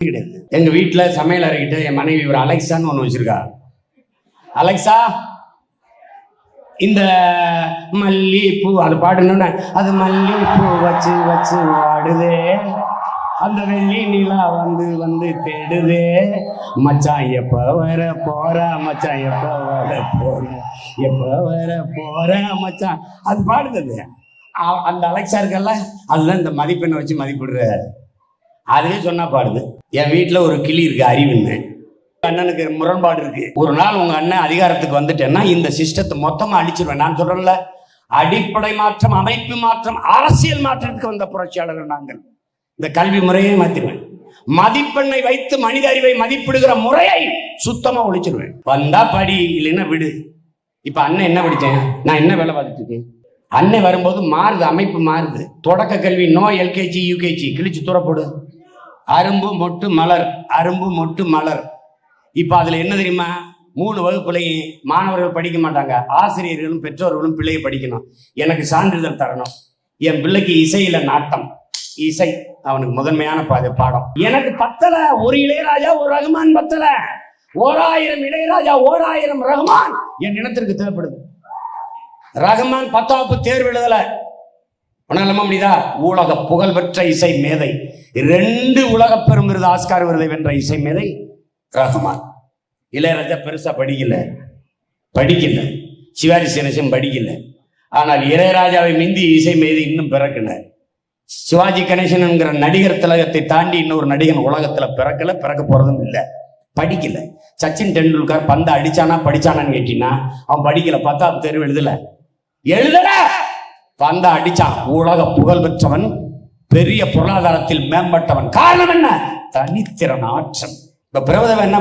கிடையாது. எங்க வீட்டுல சமையல் அறைகிட்ட என் மனைவி ஒரு அலெக்சான்னு ஒண்ணு வச்சிருக்கா அலெக்சா இந்த மல்லிகைப்பூ அது பாடணும்னு அது மல்லிகைப்பூ வச்சு வச்சு வாடுதே அந்த வெள்ளி நிலா வந்து வந்து தேடுதே. மச்சான் எப்ப வர போற மச்சான் எப்ப வர போற எப்ப வர போற மச்சான். அது பாடுது. அது. அ- அந்த அலெக்சா இருக்கல்ல அதுதான் இந்த மதிப்பெண்ணை வச்சு மதிப்பிடுற அதுவே சொன்னா பாடுது. என் வீட்டில் ஒரு கிளி இருக்கு அறிவுன்னு அண்ணனுக்கு முரண்பாடு இருக்கு. ஒரு நாள் உங்க அண்ணன் அதிகாரத்துக்கு வந்துட்டேன்னா இந்த சிஸ்டத்தை மொத்தமா அழிச்சிருவேன். நான் சொல்கிறேன்ல அடிப்படை மாற்றம் அமைப்பு மாற்றம் அரசியல் மாற்றத்துக்கு வந்த புரட்சியாளர்கள் நாங்கள். இந்த கல்வி முறையை மாத்திருவேன் மதிப்பெண்ணை வைத்து மனித அறிவை மதிப்பிடுகிற முறையை சுத்தமா ஒழிச்சிருவேன். வந்தா படி இல்லைன்னா விடு. இப்ப அண்ணன் என்ன படிச்சேன்? நான் என்ன வேலை பார்த்துட்டு இருக்கேன்? அண்ணன் வரும்போது மாறுது அமைப்பு மாறுது. தொடக்க கல்வி நோ எல்கேஜி யூகேஜி. கிழிச்சு தூரப்போடு. அரும்பு மொட்டு மலர். அரும்பு மொட்டு மலர். இப்போ அதில் என்ன தெரியுமா? மூணு வகுப்புலையும் மாணவர்கள் படிக்க மாட்டாங்க. ஆசிரியர்களும் பெற்றோர்களும் பிள்ளையை படிக்கணும். எனக்கு சான்றிதழ் தரணும். என் பிள்ளைக்கு இசையில நாட்டம். இசை அவனுக்கு முதன்மையான பா- பாடம். எனக்கு பத்தல. ஒரு இளையராஜா ஒரு ரகுமான் பத்தல. ஓராயிரம் இளையராஜா ஓராயிரம் ரகுமான் என் இனத்திற்கு தேவைப்படுது. ரகுமான் பத்தாப்பு தேர்வு எழுதலை. உணர முடியுதா உலக புகழ்பெற்ற இசை மேதை. ரெண்டு உலக பெரும் விருது ஆஸ்கார் விருதை வென்ற இசை மேதை ரஹ்மான் இளையராஜா பெருசா படிக்கல. படிக்கல. சிவாஜி கணேசன் படிக்கல. ஆனால் இளையராஜாவை மிந்தி இசை மேதை இன்னும் பிறக்கல. சிவாஜி கணேசன் என்கிற நடிகர் திலகத்தை தாண்டி இன்னொரு நடிகன் உலகத்துல பிறக்கல பிறக்க போறதும் இல்லை. படிக்கல. சச்சின் டெண்டுல்கர் பந்தை அடிச்சானா படிச்சானான்னு கேட்டீங்கன்னா அவன் படிக்கல. பத்தாவது தேர்வு எழுதல. எழுதல! வந்த அடிச்சான் உலக புகழ் பெற்றவன் பெரிய பொருளாதாரத்தில் மேம்பட்டவன். காரணம் என்ன? தனித்திறன் ஆற்றல். இப்ப பிரபதவன் என்ன